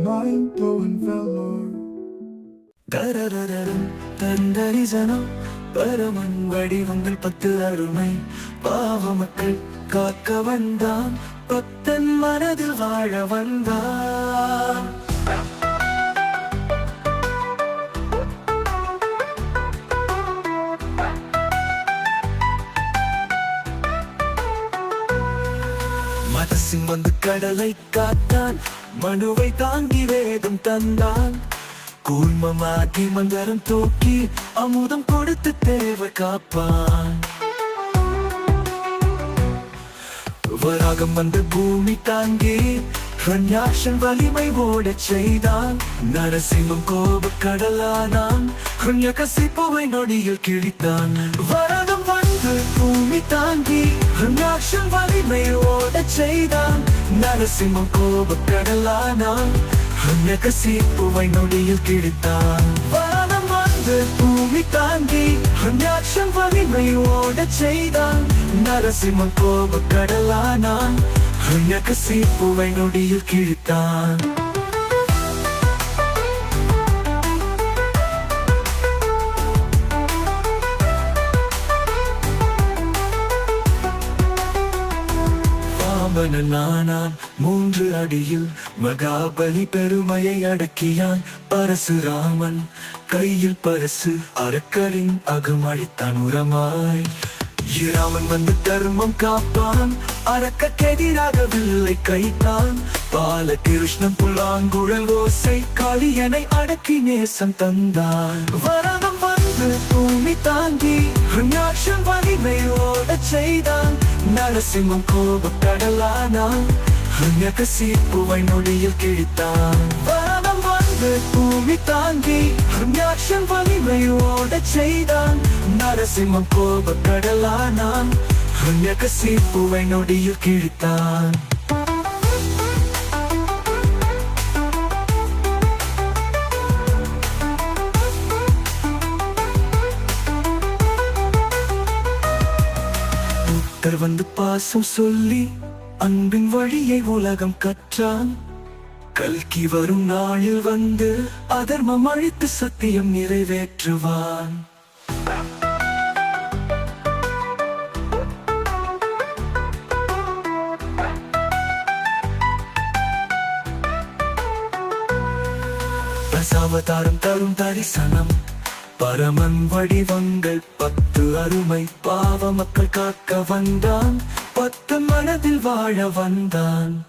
Mind blowing velour. தரரரரும் தந்தரிசனம் பரமன் வடிவங்கள் பத்து அருமை பாவ மக்கள் காக்க வந்தான் பக்தன் மனதில் வாழ வந்தான் மதசிங் வந்து கடலை காத்தான். மனுவை தாங்கி வேதம் தந்தான். கூர்மமாகி மந்தரம் தூக்கி அமுதம் கொடுத்து தேவை காப்பான். வராகம் வந்து பூமி தாங்கி ரன்யாஷன் வலிமை ஓடச் செய்தான். நரசிம்மம் கோப கடலானான். கசிப்புவை நொடியில் கிழித்தான். வராகம் வந்து பூமி தாங்கி ரன்யாஷன் வலிமை ஓடச் செய்தான். நரசிம்மம் கோப கடலானான் கசிப்புவை நொடியில் கிழித்தான். வராகம் வந்து பூமி தாங்கி ரன்யாஷன் வலிமை ஓடச் செய்தான். நரசிம்மன் கோபக்கடலானான் கசிப்புவை நொடியில் கிழித்தான். பாம்பனன் நானான். மூன்று அடியில் மகாபலி பெருமையை அடக்கியான். பரசுராமன் கையில் பரசு அரக்கரின் அகமழித்தான் உரமாய். ராமன் வந்து தர்மம் காப்பான். அரக்கெதிராக வில்லை கைத்தான். பாலகிருஷ்ணன் புல்லாங்குழல் ஓசை காளியனை அடக்கி நேசம் தந்தான். வரணம் வந்து பூமி தாங்கி ஹிருண்யாட்சன் வலிமை ஓடச் செய்தான் நரசிம்மம் கோப கடலானான் ஹிருண்யகசிப்புவை நொடியில் கிழித்தான் வரணம் வந்து பூமி தாங்கி ஹிருண்யாட்சன் வலிமை ஓடச் செய்தான் நரசிம்மம் கோப கடலானான் ஹிருண்யகசிப்புவை நொடியில் கிழித்தான் புத்தர் வந்து பாசம் சொல்லி அன்பின் வழியை உலகம் கற்றான். கல்கி வரும் நாளில் வந்து அதர்மம் அழித்து சத்தியம் நிறைவேற்றுவான். தசாவதாரம் தரும் தரிசனம் பரமன் வடிவங்கள் பத்து அருமை பாவ மக்கள் காக்க வந்தான் பத்து மனதில் வாழ வந்தான்.